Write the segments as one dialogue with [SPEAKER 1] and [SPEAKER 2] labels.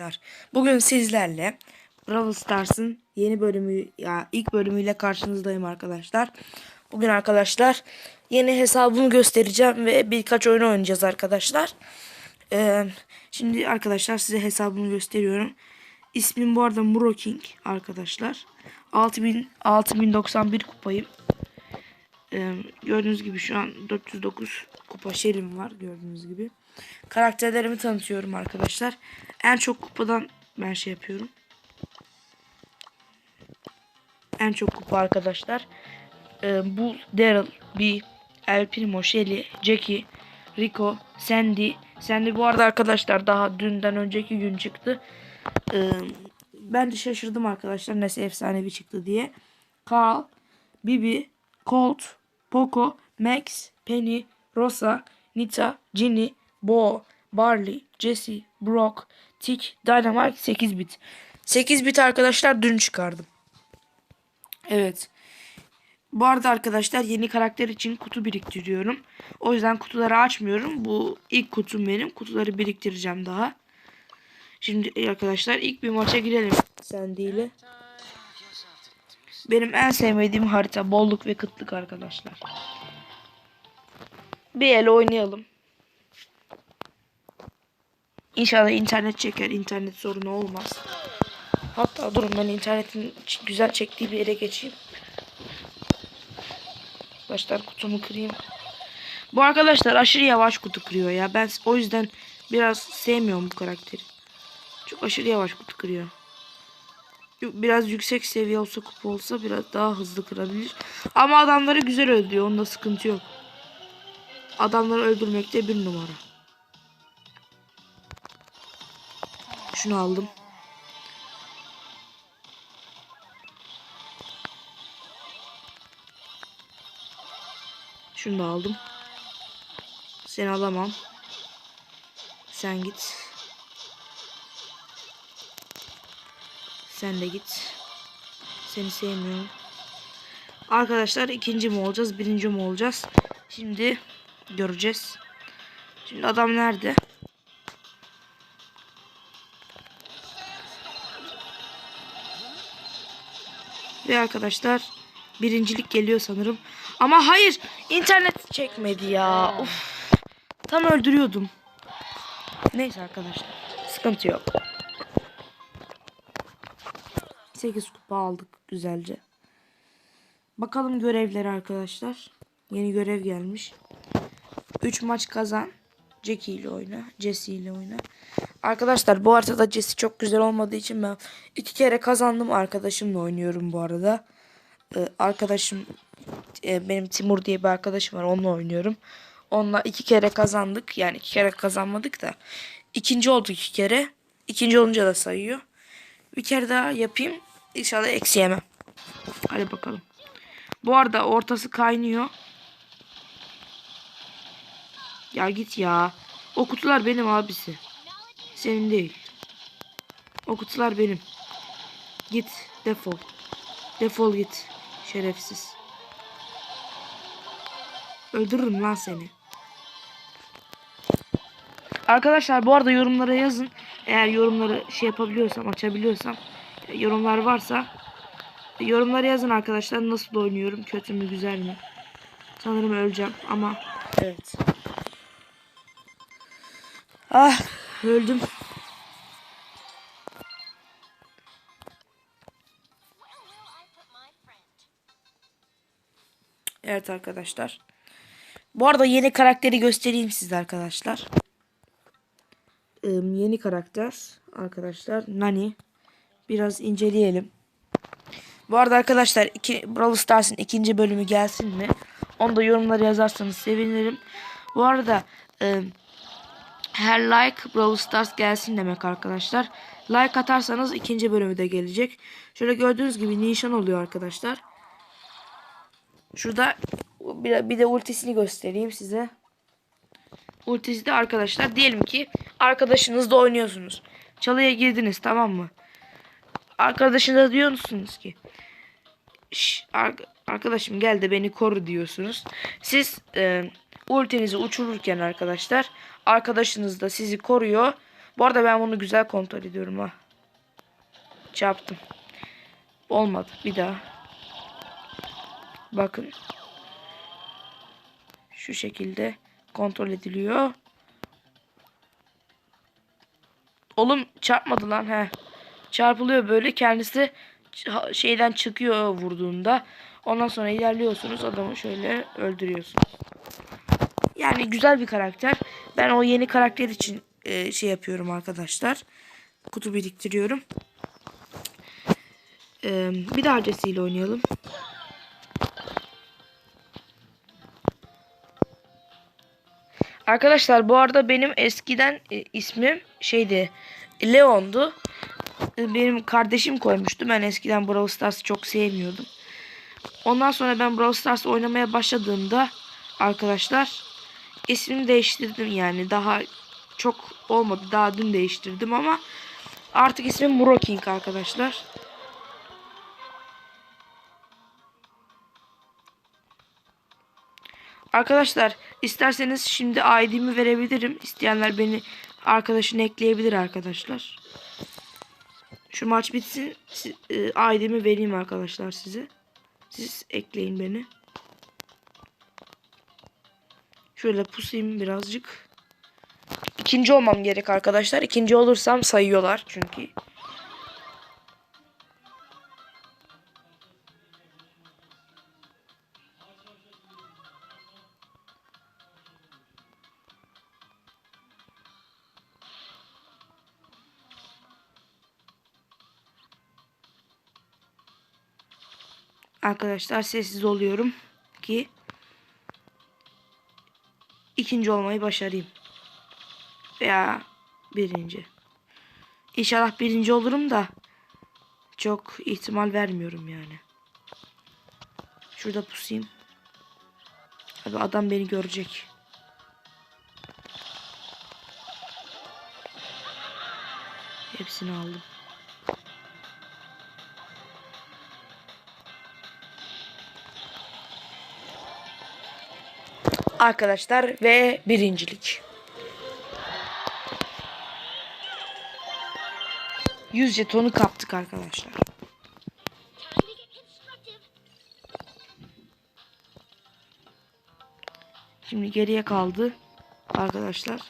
[SPEAKER 1] Arkadaşlar bugün sizlerle Brawl Stars'ın yeni bölümü ya ilk bölümüyle karşınızdayım arkadaşlar. Bugün arkadaşlar yeni hesabımı göstereceğim ve birkaç oyun oynayacağız arkadaşlar. Ee, şimdi arkadaşlar size hesabımı gösteriyorum. İsmim bu arada Muro King arkadaşlar. 6000 6091 kupayım. Ee, gördüğünüz gibi şu an 409 kupa var gördüğünüz gibi. Karakterlerimi tanıtıyorum arkadaşlar. En çok kupadan ben şey yapıyorum. En çok kupa arkadaşlar. Ee, bu Daryl, B, El Primo, Shelly, Jackie, Rico, Sandy. Sandy bu arada arkadaşlar daha dünden önceki gün çıktı. Ee, ben de şaşırdım arkadaşlar nasıl efsanevi çıktı diye. Carl, Bibi, Colt, Poco, Max, Penny, Rosa, Nita, Ginny, Bo, Barley, Jesse, Brock, Tick, Dynamite 8 bit. 8 bit arkadaşlar dün çıkardım. Evet. Bu arada arkadaşlar yeni karakter için kutu biriktiriyorum. O yüzden kutuları açmıyorum. Bu ilk kutum benim. Kutuları biriktireceğim daha. Şimdi arkadaşlar ilk bir maça girelim. Sandy ile. Benim en sevmediğim harita bolluk ve kıtlık arkadaşlar. Bir el oynayalım. İnşallah internet çeker. internet sorunu olmaz. Hatta durun ben internetin güzel çektiği bir yere geçeyim. Başlar kutumu kırayım. Bu arkadaşlar aşırı yavaş kutu kırıyor ya. Ben o yüzden biraz sevmiyorum bu karakteri. Çok aşırı yavaş kutu kırıyor. Biraz yüksek seviye olsa kupa olsa biraz daha hızlı kırabilir. Ama adamları güzel öldürüyor. Onda sıkıntı yok. Adamları öldürmekte bir numara. Şunu aldım. Şunu da aldım. Seni alamam. Sen git. Sen de git. Seni sevmiyorum. Arkadaşlar ikinci mi olacağız, birinci mi olacağız? Şimdi göreceğiz. Şimdi adam nerede? Ve arkadaşlar birincilik geliyor sanırım. Ama hayır internet çekmedi ya. Of. Tam öldürüyordum. Neyse arkadaşlar. Sıkıntı yok. 8 kupa aldık güzelce. Bakalım görevleri arkadaşlar. Yeni görev gelmiş. 3 maç kazan. Jackie ile oyna. Jesse ile oyna. Arkadaşlar bu haritada Jesse çok güzel olmadığı için ben iki kere kazandım. Arkadaşımla oynuyorum bu arada. Ee, arkadaşım e, benim Timur diye bir arkadaşım var. Onunla oynuyorum. Onunla iki kere kazandık. Yani iki kere kazanmadık da. İkinci olduk iki kere. İkinci olunca da sayıyor. Bir kere daha yapayım. İnşallah eksi yemem. Hadi bakalım. Bu arada ortası kaynıyor. Ya git ya. O kutular benim abisi. Senin değil. O kutular benim. Git. Defol. Defol git. Şerefsiz. Öldürürüm lan seni. Arkadaşlar bu arada yorumlara yazın. Eğer yorumları şey yapabiliyorsam, açabiliyorsam, e, yorumlar varsa e, yorumlara yazın arkadaşlar. Nasıl oynuyorum? Kötü mü, güzel mi? Sanırım öleceğim ama evet. Ah, öldüm. Evet arkadaşlar. Bu arada yeni karakteri göstereyim size arkadaşlar. Ee, yeni karakter arkadaşlar Nani. Biraz inceleyelim. Bu arada arkadaşlar iki, Brawl Stars'ın ikinci bölümü gelsin mi? Onu da yorumlara yazarsanız sevinirim. Bu arada e, her like Brawl Stars gelsin demek arkadaşlar. Like atarsanız ikinci bölümü de gelecek. Şöyle gördüğünüz gibi nişan oluyor arkadaşlar. Şurada bir, de ultisini göstereyim size. Ultisi de arkadaşlar diyelim ki arkadaşınızla oynuyorsunuz. Çalıya girdiniz tamam mı? Arkadaşınıza diyorsunuz ki "Şş, ar- arkadaşım gel de beni koru diyorsunuz. Siz e, ultinizi uçururken arkadaşlar arkadaşınız da sizi koruyor. Bu arada ben bunu güzel kontrol ediyorum ha. Çarptım. Olmadı. Bir daha. Bakın. Şu şekilde kontrol ediliyor. Oğlum çarpmadı lan he. Çarpılıyor böyle kendisi şeyden çıkıyor vurduğunda. Ondan sonra ilerliyorsunuz adamı şöyle öldürüyorsunuz. Yani güzel bir karakter. Ben o yeni karakter için e, şey yapıyorum arkadaşlar. Kutu biriktiriyorum. E, bir daha öncesiyle oynayalım. Arkadaşlar bu arada benim eskiden e, ismim şeydi Leon'du. E, Benim kardeşim koymuştu. Ben eskiden Brawl Stars'ı çok sevmiyordum. Ondan sonra ben Brawl Stars oynamaya başladığımda arkadaşlar ismini değiştirdim yani. Daha çok olmadı. Daha dün değiştirdim ama artık ismim Muro King arkadaşlar. Arkadaşlar isterseniz şimdi ID'mi verebilirim. İsteyenler beni arkadaşını ekleyebilir arkadaşlar. Şu maç bitsin. si- e, ID'mi vereyim arkadaşlar size. Siz ekleyin beni. Şöyle pusayım birazcık. İkinci olmam gerek arkadaşlar. İkinci olursam sayıyorlar çünkü. Arkadaşlar sessiz oluyorum ki ikinci olmayı başarayım. Veya birinci. İnşallah birinci olurum da çok ihtimal vermiyorum yani. Şurada pusayım. Abi adam beni görecek. Hepsini aldım. Arkadaşlar ve birincilik. 100 jetonu kaptık arkadaşlar. Şimdi geriye kaldı arkadaşlar.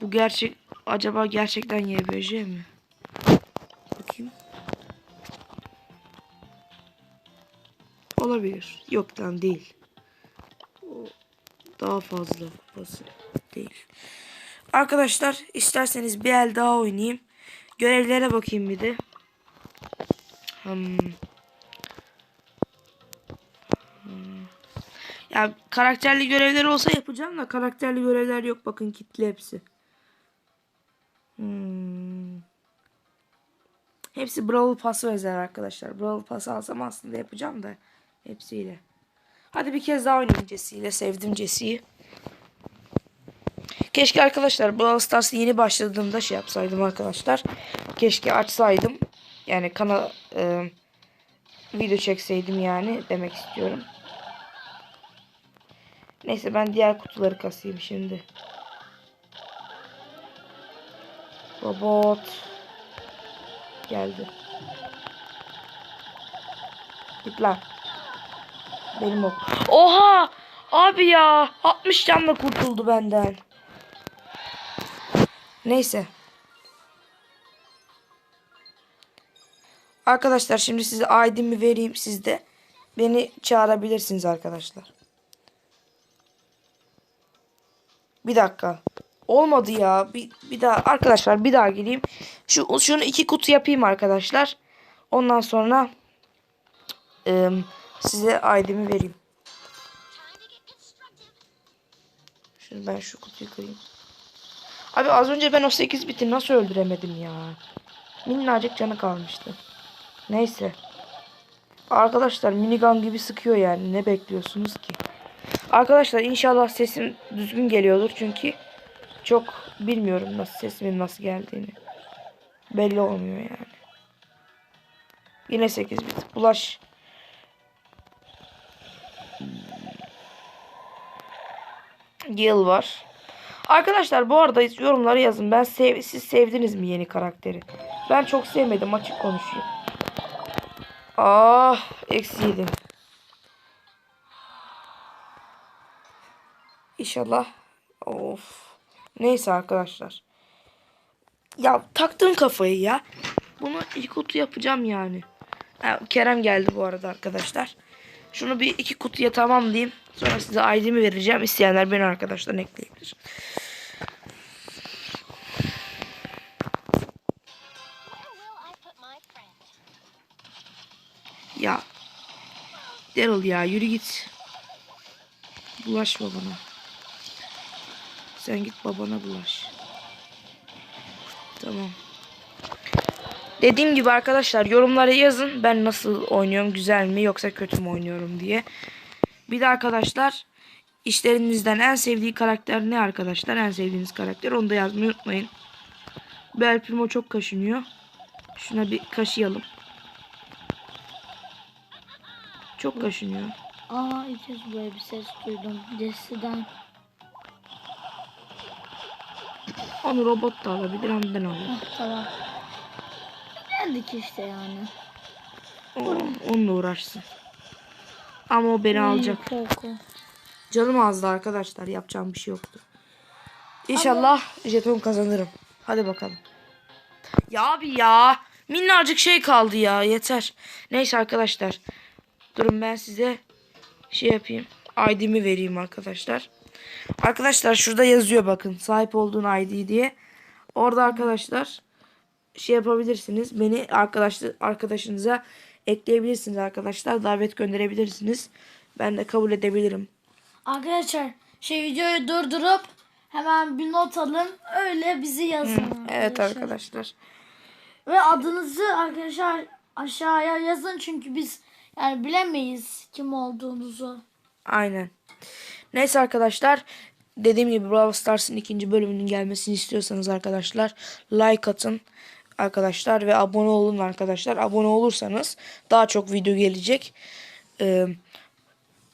[SPEAKER 1] Bu gerçek acaba gerçekten YBJ mi? Bakayım. Olabilir. Yok lan değil. Daha fazla basın değil. Arkadaşlar isterseniz bir el daha oynayayım. Görevlere bakayım bir de. Hmm. Hmm. Ya karakterli görevler olsa yapacağım da karakterli görevler yok. Bakın kitle hepsi. Hmm. Hepsi Brawl Pass'a özel arkadaşlar. Brawl Pass alsam aslında yapacağım da hepsiyle. Hadi bir kez daha oynayayım Jesse'yle. Sevdim Jesse'yi. Keşke arkadaşlar Brawl Stars yeni başladığımda şey yapsaydım arkadaşlar. Keşke açsaydım. Yani kanal e, video çekseydim yani demek istiyorum. Neyse ben diğer kutuları kasayım şimdi. Robot geldi. Git lan. Benim o. Oha! Abi ya 60 canla kurtuldu benden. Neyse. Arkadaşlar şimdi size ID'mi vereyim sizde. Beni çağırabilirsiniz arkadaşlar. Bir dakika. Olmadı ya. Bir, bir daha arkadaşlar bir daha geleyim. Şu şunu iki kutu yapayım arkadaşlar. Ondan sonra e, size ID'mi vereyim. Şimdi ben şu kutuyu kırayım. Abi az önce ben o 8 biti nasıl öldüremedim ya. Minnacık canı kalmıştı. Neyse. Arkadaşlar minigun gibi sıkıyor yani. Ne bekliyorsunuz ki? Arkadaşlar inşallah sesim düzgün geliyordur. Çünkü çok bilmiyorum nasıl sesimin nasıl geldiğini. Belli olmuyor yani. Yine 8 bit. Bulaş. Yıl var. Arkadaşlar bu arada yorumları yazın. Ben sev siz sevdiniz mi yeni karakteri? Ben çok sevmedim açık konuşayım. Ah eksi yedi. İnşallah. Of. Neyse arkadaşlar. Ya taktın kafayı ya. Bunu ilk kutu yapacağım yani. Ha, Kerem geldi bu arada arkadaşlar. Şunu bir iki kutuya tamamlayayım. Sonra size ID'mi vereceğim. İsteyenler beni arkadaşlar ekleyebilir. Ya. Daryl ya yürü git. Bulaşma bana. Sen git babana bulaş. Tamam. Dediğim gibi arkadaşlar yorumlara yazın. Ben nasıl oynuyorum güzel mi yoksa kötü mü oynuyorum diye. Bir de arkadaşlar işlerinizden en sevdiği karakter ne arkadaşlar? En sevdiğiniz karakter onu da yazmayı unutmayın. Bel Primo çok kaşınıyor. Şuna bir kaşıyalım. Çok kaşınıyor.
[SPEAKER 2] Aa ilk kez böyle bir ses duydum. Destiden.
[SPEAKER 1] Onu robot da alabilir ben alırım.
[SPEAKER 2] Ah tamam. Geldik işte yani.
[SPEAKER 1] O, onunla uğraşsın. Ama o beni alacak. Canım azdı arkadaşlar. Yapacağım bir şey yoktu. İnşallah jeton kazanırım. Hadi bakalım. Ya abi ya. Minnacık şey kaldı ya. Yeter. Neyse arkadaşlar. Durun ben size şey yapayım. ID'mi vereyim arkadaşlar. Arkadaşlar şurada yazıyor bakın. Sahip olduğun ID diye. Orada arkadaşlar şey yapabilirsiniz. Beni arkadaşlı arkadaşınıza ekleyebilirsiniz arkadaşlar. Davet gönderebilirsiniz. Ben de kabul edebilirim.
[SPEAKER 2] Arkadaşlar şey videoyu durdurup hemen bir not alın. Öyle bizi yazın.
[SPEAKER 1] Evet arkadaşlar.
[SPEAKER 2] Ve adınızı arkadaşlar aşağıya yazın çünkü biz yani bilemeyiz kim olduğunuzu.
[SPEAKER 1] Aynen. Neyse arkadaşlar. Dediğim gibi Brawl Stars'ın ikinci bölümünün gelmesini istiyorsanız arkadaşlar like atın arkadaşlar ve abone olun arkadaşlar. Abone olursanız daha çok video gelecek. Ee,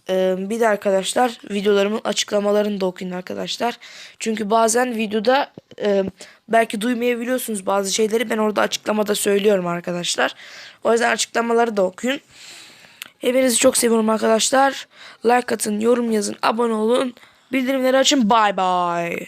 [SPEAKER 1] e, bir de arkadaşlar videolarımın açıklamalarını da okuyun arkadaşlar. Çünkü bazen videoda e, belki duymayabiliyorsunuz bazı şeyleri. Ben orada açıklamada söylüyorum arkadaşlar. O yüzden açıklamaları da okuyun. Hepinizi çok seviyorum arkadaşlar. Like atın, yorum yazın, abone olun. Bildirimleri açın. Bye bye.